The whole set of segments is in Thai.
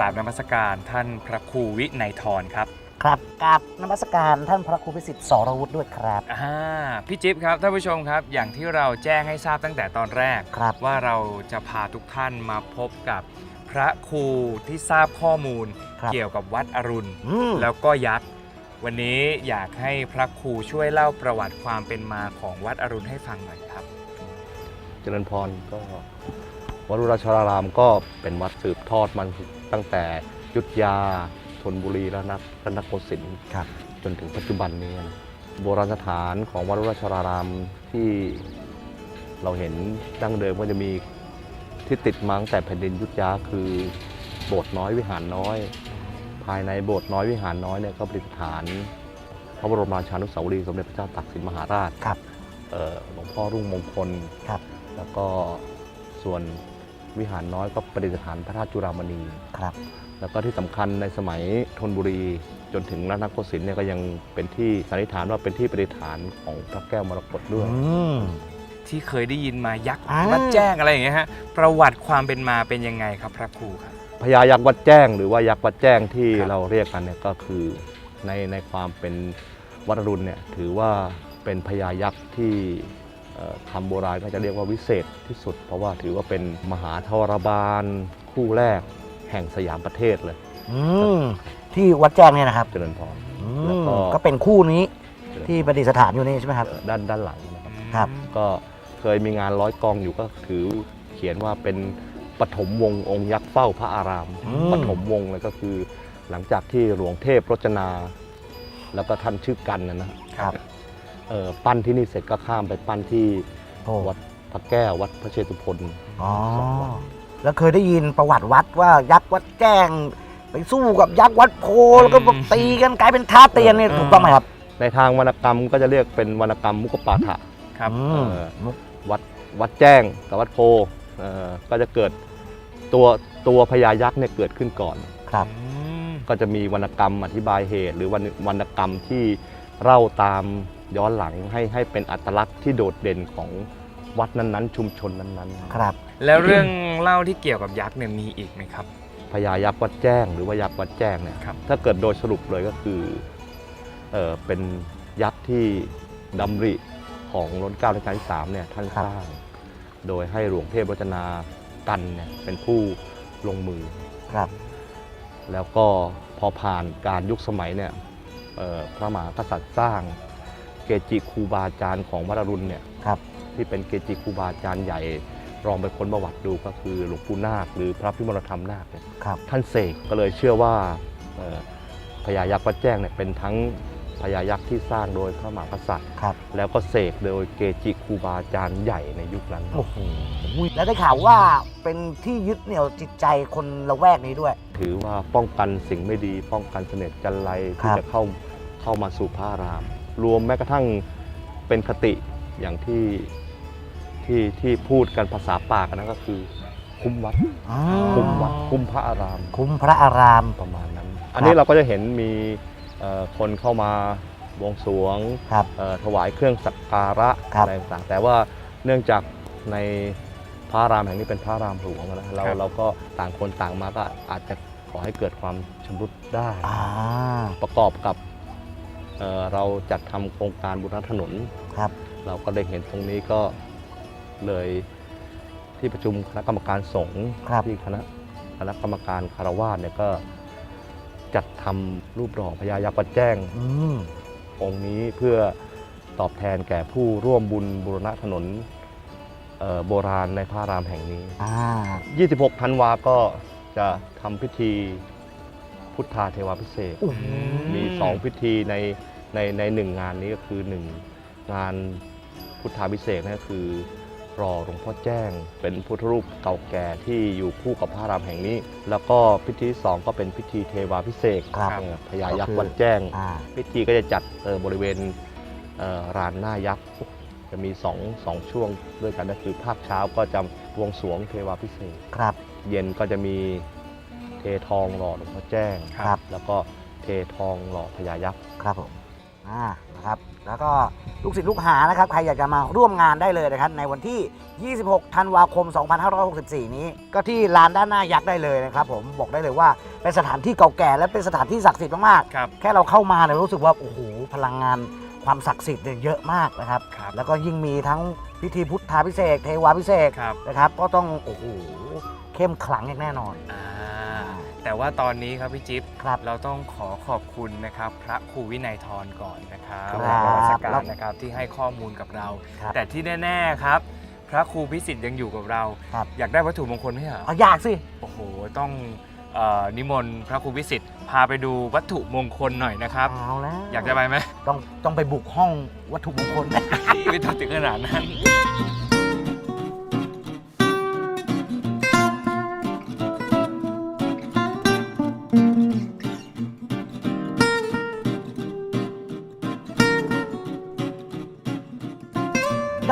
ราบนมัสการท่านพระครูวินัยทรครับครับกราบนมัสการท่านพระครูพิสิทธิ์สรวุฒิด้วยครับ อ่าพี่จิ๊บครับท่านผู้ชมครับ อย่างที่เราแจ้งให้ทราบตั้งแต่ตอนแรก ครับ ว่าเราจะพาทุกท่านมาพบกับพระครูที่ทราบข้อมูล ครับ เกี่ยวกับวัดอรุณ อืมแล้วก็ยักษ์วันนี้อยากให้พระครูช่วยเล่าประวัติความเป็นมาของวัดอรุณให้ฟังหน่อยครับ เจริญพรก็ วัดรุราชารามก็เป็นวัดสืบทอดมันตั้งแต่อยุทธยาธนบุรีแล้วนะรัตนโกสินทร์ครับ จนถึงปัจจุบันนี้นะโบราณสถานของวัดรุราชารามที่เราเห็นดั้งเดิมก็จะมีที่ติดมาตั้งแต่แผ่นดินอยุทธยาคือโบสถ์น้อยวิหารน้อย ภายในโบสถ์น้อยวิหารน้อยเนี่ยก็ประดิษฐาน พระบรมราชานุสาวรีย์สมเด็จพระเจ้าตากสินมหาราชครับ เอ่อหลวงพ่อรุ่งมงคลครับ แล้วก็ส่วน วิหารน้อยก็ประดิษฐานพระธาตุจุฬามณีครับ แล้วก็ที่สำคัญในสมัยธนบุรี จนถึงรัตนโกสินทร์เนี่ยก็ยังเป็นที่สันนิษฐานว่าเป็นที่ประดิษฐานของพระแก้วมรกตด้วยอืมที่เคยได้ยินมายักษ์อ่าวัดแจ้งอะไรอย่างเงี้ยฮะประวัติความเป็นมาเป็นยังไงครับพระครูครับพญายักษ์วัดแจ้ง หรือว่ายักษ์วัดแจ้งที่ครับเราเรียกกันเนี่ยก็คือในในความเป็นวัดอรุณเนี่ยถือว่าเป็นพญายักษ์ที่เอ่อ คำโบราณก็จะเรียกว่าวิเศษที่สุด เพราะว่าถือว่าเป็นมหาทวรบาลคู่แรกแห่งสยามประเทศเลยอืมที่วัดแจ้งเนี่ยนะครับเจริญพร อืแล้วมก็ ก็เป็นคู่นี้ที่ประดิษฐานอยู่นี่ใช่ไหมครับเอ่อด้านด้านหลังนะครับ ครับ ก็เคยมีงานร้อยกองอยู่ก็ถือเขียนว่าเป็นปฐมวงศ์องค์ยักษ์เฝ้าพระอารามอืม ปฐมวงศ์เลยก็คือหลังจากที่หลวงเทพรจนา แล้วก็ท่านชื่อกันนะนะครับ เอ่อปั้นที่นี่เสร็จก็ข้ามไปปั้นที่โอ้วัดพระแก้ววัดพระเชตุพนอ๋อสองวัดแล้วเคยได้ยินประวัติวัดว่ายักษ์วัดแจ้ง ไปสู้กับยักษ์วัดโพแล้วก็แบบตีกันกลายเป็นท่าเตียนเนี่ยเออถูกต้องไหมครับในทางวรรณกรรมก็จะเรียกเป็นวรรณกรรมมุกปาฐะ ครับ อืมเออวัดวัดแจ้งกับวัดโพเอ่อก็จะเกิดตัวตัวพญายักษ์เนี่ยเกิดขึ้นก่อน ครับอืมก็จะมีวรรณกรรมอธิบายเหตุ หรือวรรณวรรณกรรมที่เล่าตาม ย้อนหลังให้ให้เป็นอัตลักษณ์ที่โดดเด่นของวัดนั้นๆ ชุมชนนั้นๆ ครับ แล้วเรื่องเล่าที่เกี่ยวกับยักษ์เนี่ยมีอีกไหมครับ พญายักษ์วัดแจ้งหรือว่ายักษ์วัดแจ้งเนี่ยครับ ถ้าเกิดโดยสรุปเลยก็คือเออเป็นยักษ์ที่ดำริของรัชกาลรัชกาลที่สามเนี่ยท่านครัสบร้าง โดยให้หลวงเทพรจนากันเนี่ยเป็นผู้ลงมือ ครับ แล้วก็พอผ่านการยุคสมัยเนี่ยเอ่อพระมหากษัตริย์สร้าง เกจิครูบาอาจารย์ของวัดอรุณเนี่ยครับ ที่เป็นเกจิครูบาอาจารย์ใหญ่ลองไปค้นประวัติดูก็คือหลวงปู่นาคหรือพระพิมลธรรมนาคเนี่ยครับ ท่านเสกก็เลยเชื่อว่าเอ่อพญายักษ์วัดแจ้งเนี่ยเป็นทั้งพญายักษ์ที่สร้างโดยพระมหากษัตริย์ ครับแล้วก็เสกโดยเกจิครูบาอาจารย์ใหญ่ในยุคนั้น โอ้โหแล้วได้ข่าวว่าเป็นที่ยึดเหนี่ยวจิตใจคนละแวกนี้ด้วย ถือว่าป้องกันสิ่งไม่ดี ป้องกันเสน่ห์จันไรคที่รับ จะเข้าเข้ามาสู่พระอาราม รวมแม้กระทั่งเป็นคติอย่างที่ที่ที่พูดกันภาษาปากนะก็คือ คุ้มวัด อ๋อคุ้มวัด คุ้มพระอาราม คุ้มพระอาราม ประมาณนั้น อันนี้เราก็จะเห็นมีเอ่อคนเข้ามาบวงสรวงครับ เอ่อถวายเครื่องสักการะครับ อะไรต่างๆแต่ว่าเนื่องจากในพระอารามแห่งนี้เป็นพระอารามหลวงนะเราครับเราก็ต่างคนต่างมาก็อาจจะขอให้เกิดความชำรุดได้ อ่า ประกอบกับ เอ่อเราจัดทำโครงการบุรณะถนน ครับ เราก็ได้เห็นตรงนี้ก็เลยที่ประชุมคณะกรรมการสงฆ์ครับที่คณะคณะกรรมการคารวาสเนี่ยก็จัดทำรูปหล่อพญายักษ์วัดแจ้ง อืมองค์นี้เพื่อตอบแทนแก่ผู้ร่วมบุญบุรณะถนนเอ่อโบราณในพระอารามแห่งนี้ อ่า 26ธันวาก็จะทำพิธี พุทธาเทวาพิเศษกโอ้โหมี 2 พิธีในในในหนึ่งงานนี้ก็คือ 1 งานพุทธาพิเศษกนั่นก็คือรอหลวงพ่อแจ้ง เป็นพุทธรูปเก่าแก่ที่อยู่คู่กับพระอารามแห่งนี้ แล้วก็พิธีที่สองก็เป็นพิธีเทวาพิเศษกครับเอ่อพญายักก็ษ์คือวัดแจ้ง อ่า พิธีก็จะจัดเอ่อบริเวณเอ่อลานหน้ายักษ์จะมีสองสองช่วงด้วยกันก็คือภาคเช้าก็จะบวงสรวงเทวาพิเศษกครับ เย็นก็จะมี เททองหล่อหลวงพ่อแจ้ง ครับ แล้วก็เททองหล่อพญายักษ์ครับผมอ่านะครับ แล้วก็ลูกศิษย์ลูกหานะครับ ใครอยากจะมาร่วมงานได้เลยนะครับ ในวันที่ 26 ธันวาคม 2564 นี้ ก็ที่ลานด้านหน้ายักษ์ได้เลยนะครับผม บอกได้เลยว่าเป็นสถานที่เก่าแก่และเป็นสถานที่ศักดิ์สิทธิ์มากครับ ๆ แค่เราเข้ามาเนี่ยรู้สึกว่า โอ้โห พลังงานความศักดิ์สิทธิ์เนี่ยเยอะมากนะครับ ครับ แล้วก็ยิ่งมีทั้งพิธีพุทธาพิเศษกเทวาพิเศษกครับนะครับ ก็ต้อง โอ้โห เข้มขลังอย่างแน่นอน อ่า แต่ว่าตอนนี้ครับพี่จิ๊บครับเราต้องขอขอบคุณนะครับ พระครูวินัยทรก่อนนะครับครับนมัสการนะครับที่ให้ข้อมูลกับเรา ครับแต่ที่แน่ๆครับ พระครูพิสิทธิ์ยังอยู่กับเรา ครับ อยากได้วัตถุมงคลไหมเหรอเอาอยากสิ โอ้โหต้องเอ่อนิมนต์พระครูพิสิทธิ์พาไปดูวัตถุมงคลหน่อยนะครับ เอาแล้วอยากจะไปไหม ต้องต้องไปบุกห้องวัตถุมงคล ไม่ต้องถึงขนาดนั้น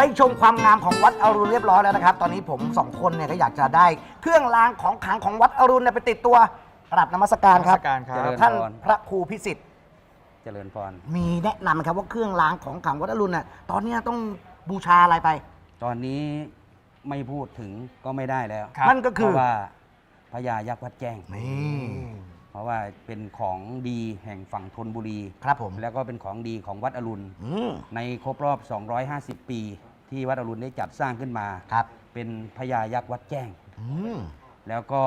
ได้ชมความงามของวัดอรุณเรียบร้อยแล้วนะครับ ตอนนี้ผมสองคนเนี่ยก็อยากจะได้ เครื่องรางของขลังของวัดอรุณเนี่ยไปติดตัวกราบนมัสการครับ นมัสการครับเจริญท่านพรพระครูพิสิทธิ์ เจริญพร มีแนะนำไหมครับว่าเครื่องรางของขลังวัดอรุณเนี่ยตอนเนี้ยต้องบูชาอะไรไป ตอนนี้ไม่พูดถึงก็ไม่ได้แล้วครับ นั่นก็เพคือราะว่าพญายักษ์วัดแจ้ง นี่เพราะว่าเป็นของดีแห่งฝั่งธนบุรี ครับผมแล้วก็เป็นของดีของวัดอรุณ อืมในครบรอบ 250 ปี ที่วัดอรุณได้จัดสร้างขึ้นมา ครับเป็นพญายักษ์วัดแจ้ง อืมแล้วก็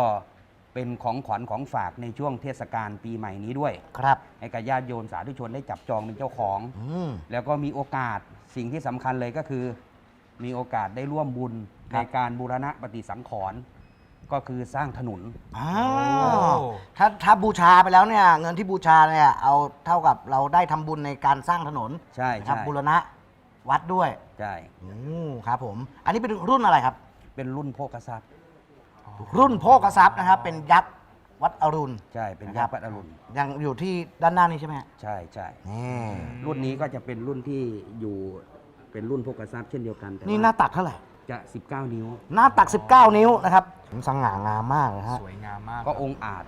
เป็นของขวัญของฝากในช่วงเทศกาลปีใหม่นี้ด้วย ครับให้กับญาติโยมสาธุชนได้จับจองเป็นเจ้าของ อืม แล้วก็มีโอกาสสิ่งที่สำคัญเลยก็คือ มีโอกาสได้ร่วมบุญครัในบ การบูรณะปฏิสังขรณ์ก็คือสร้างถนน อ้าโอ้วถ้าถ้าบูชาไปแล้วเนี่ย เงินที่บูชาเนี่ยเอาเท่ากับเราได้ทำบุญในการสร้างถนนใช่นะครับใช่บูรณะวัดด้วยใช่ อืมครับผม อันนี้เป็นรุ่นอะไรครับ เป็นรุ่นโภคทรัพย์รุ่นโภคทรัพย์นะครับ เป็นยักษ์วัดอรุณ ใช่ เป็นนะครับยักษ์วัดอรุณ ยังอยู่ที่ด้านหน้านี้ใช่ไหมฮะใช่ใช่ นี่รุ่นนี้ก็จะเป็นรุ่นที่อยู่เป็นรุ่นโภคทรัพย์เช่นเดียวกันแต่นี่หว่าน้าตักเท่าไหร่จะ 19 นิ้ว หน้าตัก 19 นิ้วนะครับสง่างามมากเลยฮะสวยงามมากก็องค์อาจ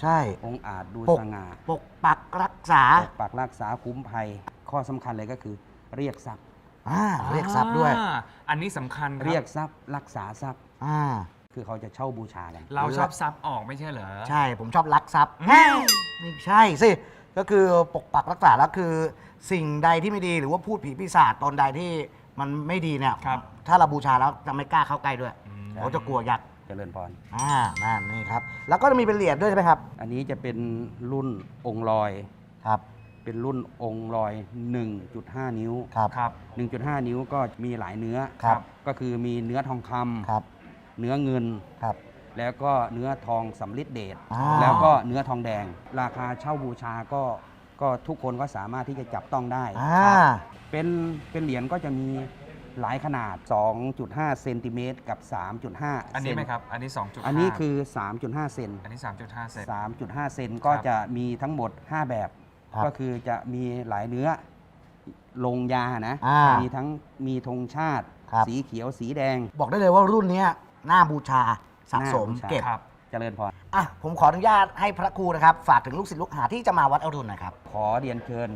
ใช่องค์อาจดูปกสง่าปกปักรักษาปกปักรักษาคุ้มภัย ข้อสำคัญเลยก็คือเรียกทรัพย์ อ่าเรียกทรัพย์ด้วย อ่าอันนี้สำคัญคบเรียกทรัพย์รักษาทรัพย์ อ่า คือเขาจะเช่าบูชากันเราชอบซับออกไม่ใช่เหรอ ใช่ ผมชอบรักทรัพย์อืมแฮ่ไม่ใช่สิ ก็คือปกปักรักษาแล้วคือ สิ่งใดที่ไม่ดีหรือว่าพูดผีปีศาจตนใดที่มันไม่ดีเนี่ย ครับ ถ้าเราบูชาแล้วจะไม่กล้าเข้าใกล้ด้วยอืมเขาจะกลัวยักษ์เจริญพร อ่านั่นนี่ครับ แล้วก็จะมีเป็นเหรียญด้วยใช่ไหมครับ อันนี้จะเป็นรุ่นองค์ลอย ครับ เป็นรุ่นองค์ลอย 1.5 นิ้ว ครับ ครับ 1.5 นิ้วก็มีหลายเนื้อ ครับ ก็คือมีเนื้อทองคำครับ เนื้อเงิน ครับ แล้วก็เนื้อทองสำลิดเดช อ่า แล้วก็เนื้อทองแดง ราคาเช่าบูชาก็ ก็ทุกคนก็สามารถที่จะจับต้องได้อ่าเป็นเป็นเหรียญก็จะมีหลายขนาด 2.5 เซนติเมตรกับ 3.5อันนี้ไหมเซครับ อันนี้ 2.5 อันนี้คือ 3.5 เซน อันนี้ 3.5 เซน 3.5 เซนก็จะมีทั้งหมด 5 แบบ ครับก็คือจะมีหลายเนื้อลงยานะอ่ามีมีทั้งมีธงชาติ ครับ สีเขียวสีแดง บอกได้เลยว่ารุ่นเนี้ยน่าบูชาสะสมน่าบูชา เก็บ ครับเจริญพร อะผมขออนุญาตให้พระครูนะครับ ฝากถึงลูกศิษย์ลูกหาที่จะมาวัดอรุณหน่อยครับ ขอเรียนเชิญ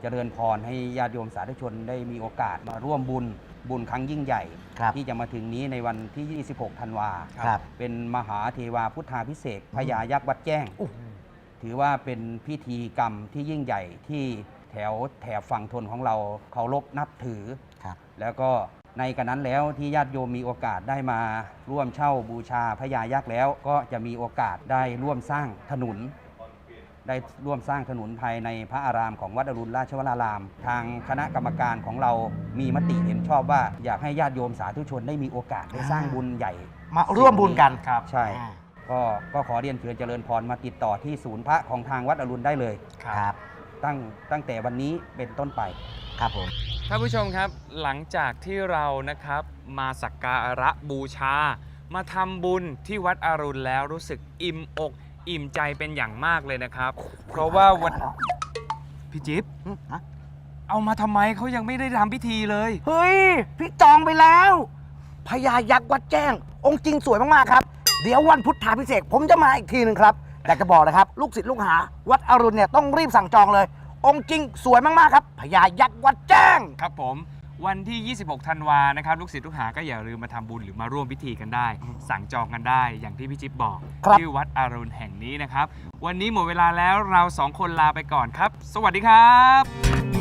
เจริญพรให้ญาติโยมสาธุชนได้มีโอกาสมาร่วมบุญบุญครั้งยิ่งใหญ่ ครับ ที่จะมาถึงนี้ในวันที่ 26 ธันวา ครับ เป็นมหาเทวาพุทธาพิเศษกพญายักษ์วัดแจ้งอู้ ถือว่าเป็นพิธีกรรมที่ยิ่งใหญ่ที่แถวแถบฝั่งทนของเราเคารพนับถือ ครับ แล้วก็ในกันนั้นแล้วที่ญาติโยมมีโอกาสได้มาร่วมเช่าบูชาพญายักษ์แล้ว ก็จะมีโอกาสได้ร่วมสร้างถนน ได้ร่วมสร้างถนนภายในพระอารามของวัดอรุณราชวราราม ทางคณะกรรมการของเรามีมติเห็นชอบว่า อยากให้ญาติโยมสาธุชนได้มีโอกาสได้สร้างบุญใหญ่มาร่วมบุญกันครับ ใช่ ก็ก็ขอเรียนเชิญเจริญพรมาติดต่อที่ศูนย์พระของทางวัดอรุณได้เลยครับ ตั้งตั้งแต่วันนี้เป็นต้นไปครับผมท่านผู้ชมครับหลังจากที่เรานะครับมาสักการะบูชา มาทำบุญที่วัดอรุณแล้วรู้สึกอิ่มอก อิ่มใจเป็นอย่างมากเลยนะครับ เพราะว่าวันพี่จิ๊บอืมฮะเอามาทำไมเขายังไม่ได้ทำพิธีเลย เฮ้ย พี่จองไปแล้วพญายักษ์วัดแจ้ง องค์จริงสวยมาก ๆ ครับ เดี๋ยววันพุทธาพิเศษกผมจะมาอีกทีหนึ่งครับอยากจะบอกนะครับ ลูกศิษย์ลูกหา วัดอรุณเนี่ยต้องรีบสั่งจองเลย องค์จริงสวยมาก ๆ ครับพญายักษ์วัดแจ้ง ครับผม วันที่ 26 ธันวานะครับ ลูกศิษย์ลูกหาก็อย่าลืมมาทำบุญหรือมาร่วมพิธีกันได้ สั่งจองกันได้ อย่างที่พี่จิ๊บบอกครับ ที่วัดอรุณแห่งนี้นะครับ วันนี้หมดเวลาแล้วเราสองคนลาไปก่อนครับ สวัสดีครับ